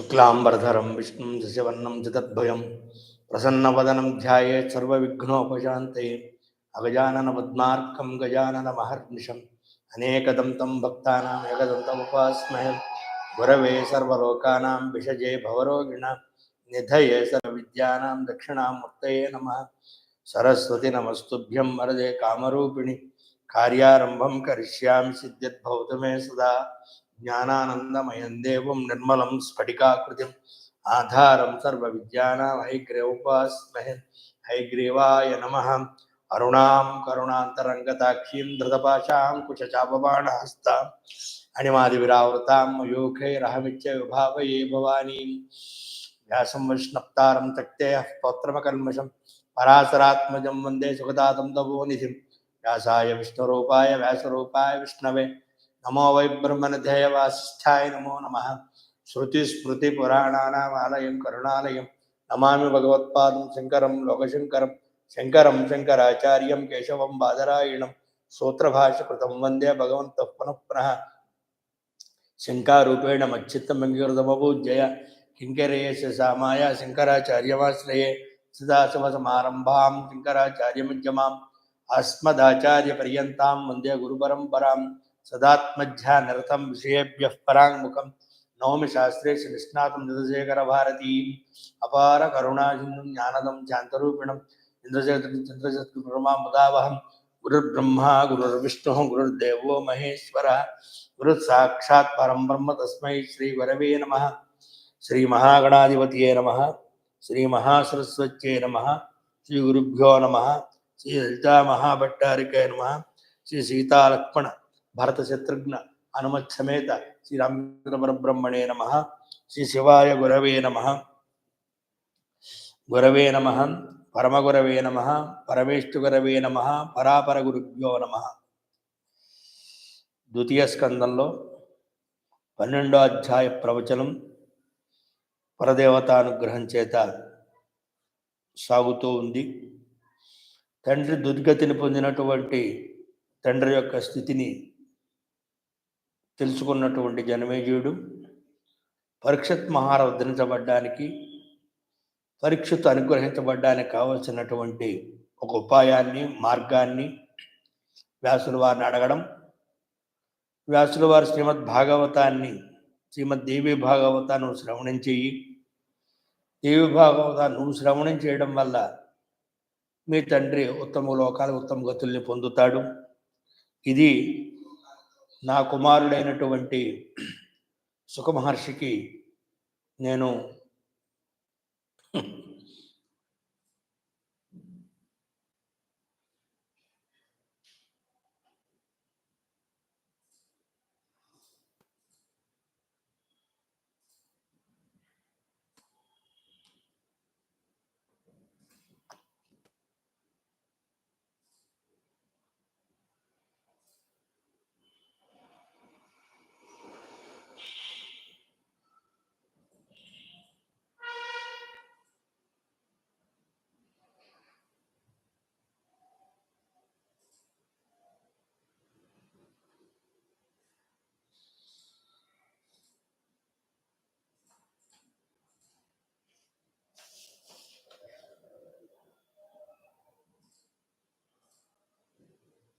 शुक्लांबरधरम विष्णु शशिवर्णम जगद्भयम प्रसन्न वदनम ध्याये अगजानन पद्माकम गजानन महर्निशम अनेकदम तम भक्ता एकदंतमुपास्महे सर्वोकाना विषजे भवरोगिण, निधये दक्षिणा दक्षिणामूर्तये नम। सरस्वती नमस्तुभ्यं वरदे कामरूपिणि कार्यारंभम करिष्यामि सिद्ध्यद्भवतु मे सदा। జ్ఞానానందమయం దేవం నిర్మలం స్ఫటికాకృతిం ఆధారం సర్వవిద్యానాం హైగ్రీవోపాస్మహే హైగ్రీవాయ నమ అరుణాం కరుణాంతరంగతాక్షీం ధృతపాశాం కుశచాపబాణహస్తాం అణిమాదివిరావృతాం మయూఖైరహమిత్య విభావయే భవానీం వ్యాసం వైష్ణప్తారం తక్తే పౌత్రమకల్మషం పరాశరాత్మజం వందే సుఖదాతం తపోనిధిం వ్యాసాయ విష్ణురూపాయ వ్యాసరూపాయ విష్ణవే नमो वै ब्रह्मणध्ययवासिष्ठाय नमो नम। श्रुतिस्मृतिपुराणानाम् आलयं करुणालयं। नमा भगवत्पादं शङ्करं, लोकशङ्करं, शङ्करं शङ्कराचार्यं, केशवं बादरायणं, सूत्रभाष्यकृतं वंदे वंदे भगवंत पुनः। शंकारूपेण मच्चित्तमङ्गीकृतमपूज्यय किङ्करेश सामाय शङ्कराचार्यमाश्रये सदाशिवसमारम्भां शङ्कराचार्यमध्यमाम् अस्मदाचार्यपर्यन्तां वंदे सदात्मज्या परांग मुखम पराङ्मुखं नौमि शास्त्रेषु निष्णातं निरशेखरभारतीं अपार करुणासिन्धुं ज्ञानदं शान्तरूपिणं चन्द्रशेखरचन्द्रशत्रुपरमां मुदावहं गुरुर्ब्रह्मा, गुरुर्विष्णुः, गुरुर्देवो महेश्वरः गुरुसाक्षात् परं ब्रह्म तस्मै श्रीवरवे नमः। श्रीमहागणाधिपतये नमः। श्रीमहासरस्वत्यै नमः। श्रीगुरुभ्यो नमः। श्रीललितामहाभट्टारिकै नमः। श्रीसीतालक्ष्मण భరత శత్రుఘ్న హనుమత్ సమేత శ్రీ పరబ్రహ్మణే నమ. శ్రీ శివాయ గురవే నమ. గురవే నమ. పరమగురవే నమ. పరమేష్ఠుగురవే నమ. పరాపర గురుభ్యో నమ. ద్వితీయ స్కందంలో పన్నెండో అధ్యాయ ప్రవచనం పరదేవతానుగ్రహం చేత సాగుతూ ఉంది. తండ్రి దుర్గతిని పొందినటువంటి తండ్రి యొక్క స్థితిని తెలుసుకున్నటువంటి జనమేజయుడు పరీక్షత్ మహార ఉద్ధరించబడ్డానికి పరీక్షత్ అనుగ్రహించబడ్డానికి కావలసినటువంటి ఒక ఉపాయాన్ని మార్గాన్ని వ్యాసుల వారిని అడగడం. వ్యాసుల వారి శ్రీమద్ భాగవతాన్ని శ్రీమద్ దేవి భాగవతాన్ని నువ్వు శ్రవణం చెయ్యి దేవి భాగవతాన్ని నువ్వు శ్రవణం చేయడం వల్ల మీ తండ్రి ఉత్తమ లోకాలు ఉత్తమ గతుల్ని పొందుతాడు. ఇది నా కుమారుడైనటువంటి సుఖమహర్షికి నేను